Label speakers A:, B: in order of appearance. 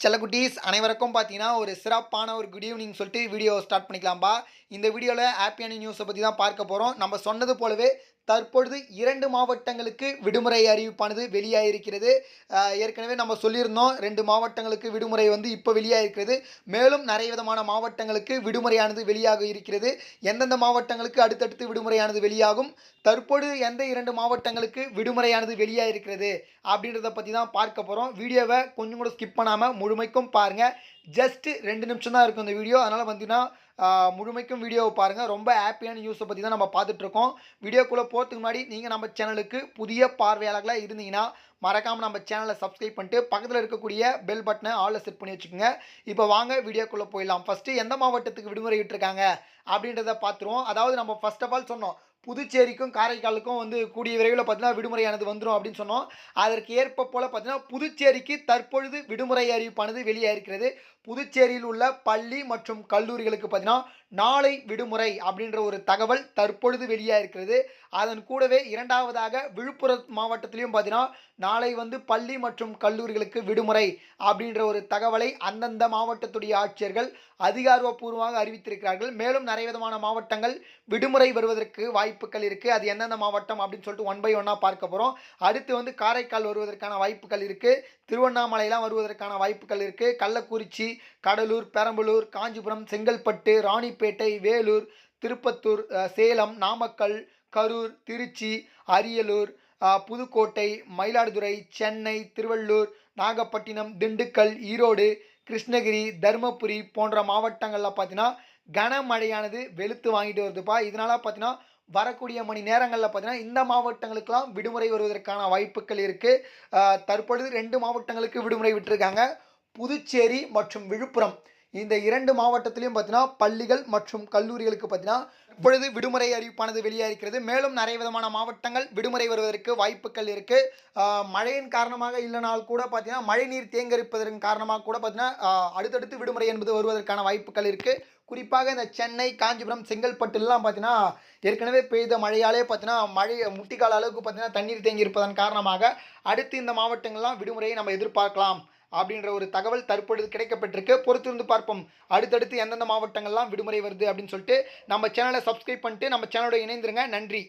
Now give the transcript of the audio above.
A: செல்லக்குட்டீஸ் அனைவருக்கும் பார்த்தீங்கன்னா ஒரு சிறப்பான ஒரு குட் ஈவினிங் சொல்லிட்டு வீடியோ ஸ்டார்ட் பண்ணிக்கலாம்பா. இந்த வீடியோவில் ஹாப்பியான நியூஸை பற்றி தான் பார்க்க போகிறோம் நம்ம சொன்னது போலவே தற்பொழுது இரண்டு மாவட்டங்களுக்கு விடுமுறை அறிவிப்பானது வெளியாகிருக்கிறது ஏற்கனவே நம்ம சொல்லியிருந்தோம் ரெண்டு மாவட்டங்களுக்கு விடுமுறை வந்து இப்போ வெளியாகிருக்கிறது மேலும் நிறைய விதமான மாவட்டங்களுக்கு விடுமுறையானது வெளியாக இருக்கிறது. எந்தெந்த மாவட்டங்களுக்கு அடுத்தடுத்து விடுமுறையானது வெளியாகும்? தற்பொழுது எந்த இரண்டு மாவட்டங்களுக்கு விடுமுறையானது வெளியாகிருக்கிறது அப்படின்றத பற்றி தான் பார்க்க போகிறோம் வீடியோவை கொஞ்சம் கூட ஸ்கிப் பண்ணாமல் முழுமைக்கும் பாருங்கள் ஜஸ்ட்டு ரெண்டு நிமிஷம் தான் இருக்கும் இந்த வீடியோ. அதனால் பார்த்தீங்கன்னா முழுமைக்கும் வீடியோவை பாருங்கள் ரொம்ப ஹாப்பியான நியூஸை பற்றி தான் நம்ம பார்த்துட்ருக்கோம். வீடியோக்குள்ளே போகிறதுக்கு முன்னாடி நீங்கள் நம்ம சேனலுக்கு புதிய பார்வையாளர்களாக இருந்தீங்கன்னா மறக்காமல் நம்ம சேனலை சப்ஸ்கிரைப் பண்ணிட்டு பக்கத்தில் இருக்கக்கூடிய பெல் பட்டனை ஆளில் செட் பண்ணி வச்சுக்கோங்க. இப்போ வாங்க வீடியோக்குள்ளே போயிடலாம். ஃபஸ்ட்டு எந்த மாவட்டத்துக்கு விடுமுறை விட்டுருக்காங்க அப்படின்றத பார்த்துருவோம். அதாவது நம்ம ஃபர்ஸ்ட் ஆஃப் ஆல் சொன்னோம். புதுச்சேரிக்கும் காரைக்காலுக்கும் வந்து கூடிய விரைவில் பார்த்தீங்கன்னா விடுமுறையானது வந்துடும் அப்படின்னு சொன்னோம். அதற்கு ஏற்ப போல் பார்த்தீங்கன்னா புதுச்சேரிக்கு தற்பொழுது விடுமுறை அறிவிப்பானது வெளியாயிருக்கிறது. புதுச்சேரியில் உள்ள பள்ளி மற்றும் கல்லூரிகளுக்கு பார்த்தீங்கன்னா நாளை விடுமுறை அப்படின்ற ஒரு தகவல் தற்பொழுது வெளியாக இருக்கிறது அதன் கூடவே இரண்டாவதாக விழுப்புரம் மாவட்டத்திலையும் பார்த்தீங்கன்னா நாளை வந்து பள்ளி மற்றும் கல்லூரிகளுக்கு விடுமுறை அப்படின்ற ஒரு தகவலை அந்தந்த மாவட்டத்துடைய ஆட்சியர்கள் அதிகாரப்பூர்வமாக அறிவித்திருக்கிறார்கள். மேலும் நிறைய விதமான மாவட்டங்கள் விடுமுறை வருவதற்கு வாய்ப்புகள் இருக்குது அது எந்தெந்த மாவட்டம் அப்படின்னு சொல்லிட்டு ஒன் பை ஒன்னாக பார்க்க போகிறோம் அடுத்து வந்து காரைக்கால் வருவதற்கான வாய்ப்புகள் இருக்குது திருவண்ணாமலையெல்லாம் வருவதற்கான வாய்ப்புகள் இருக்குது கள்ளக்குறிச்சி கடலூர் பெரம்பலூர் காஞ்சிபுரம் செங்கல்பட்டு ராணி ராணிப்பேட்டை வேலூர் திருப்பத்தூர் சேலம் நாமக்கல் கரூர் திருச்சி அரியலூர் புதுக்கோட்டை மயிலாடுதுறை சென்னை திருவள்ளூர் நாகப்பட்டினம் திண்டுக்கல் ஈரோடு கிருஷ்ணகிரி தருமபுரி போன்ற மாவட்டங்களில் பார்த்தீங்கன்னா கனமழையானது வெளுத்து வாங்கிட்டு வருதுப்பா. இதனால பார்த்தீங்கன்னா வரக்கூடிய மணி நேரங்களில் பார்த்தீங்கன்னா இந்த மாவட்டங்களுக்கெல்லாம் விடுமுறை வருவதற்கான வாய்ப்புகள் இருக்குது தற்பொழுது ரெண்டு மாவட்டங்களுக்கு விடுமுறை விட்டுருக்காங்க. புதுச்சேரி மற்றும் விழுப்புரம். இந்த இரண்டு மாவட்டத்திலையும் பார்த்தீங்கன்னா பள்ளிகள் மற்றும் கல்லூரிகளுக்கு பார்த்தீங்கன்னா இப்பொழுது விடுமுறை அறிவிப்பானது வெளியாகிறது மேலும் நிறைய விதமான மாவட்டங்கள் விடுமுறை வருவதற்கு வாய்ப்புகள் இருக்குது மழையின் காரணமாக இல்லைனால் கூட பார்த்தீங்கன்னா மழைநீர் தேங்கரிப்பதன் காரணமாக கூட பார்த்தீங்கன்னா அடுத்தடுத்து விடுமுறை என்பது வருவதற்கான வாய்ப்புகள் இருக்குது குறிப்பாக இந்த சென்னை காஞ்சிபுரம் செங்கல்பட்டுலாம் பார்த்தீங்கன்னா ஏற்கனவே பெய்த மழையாலே பார்த்தீங்கன்னா மழை முட்டிக்கால அளவுக்கு பார்த்தீங்கன்னா தண்ணீர் தேங்கி இருப்பதன் காரணமாக அடுத்து இந்த மாவட்டங்கள்லாம் விடுமுறையை நம்ம எதிர்பார்க்கலாம். அப்படின்ற ஒரு தகவல் தற்பொழுது கிடைக்கப்பட்டிருக்கு. பொறுத்திருந்து பார்ப்போம். அடுத்தடுத்து எந்தெந்த மாவட்டங்கள்லாம் விடுமுறை வருது அப்படின்னு சொல்லிட்டு நம்ம சேனலை சப்ஸ்கிரைப் பண்ணிட்டு நம்ம சேனலோட இணைந்துருங்க. நன்றி.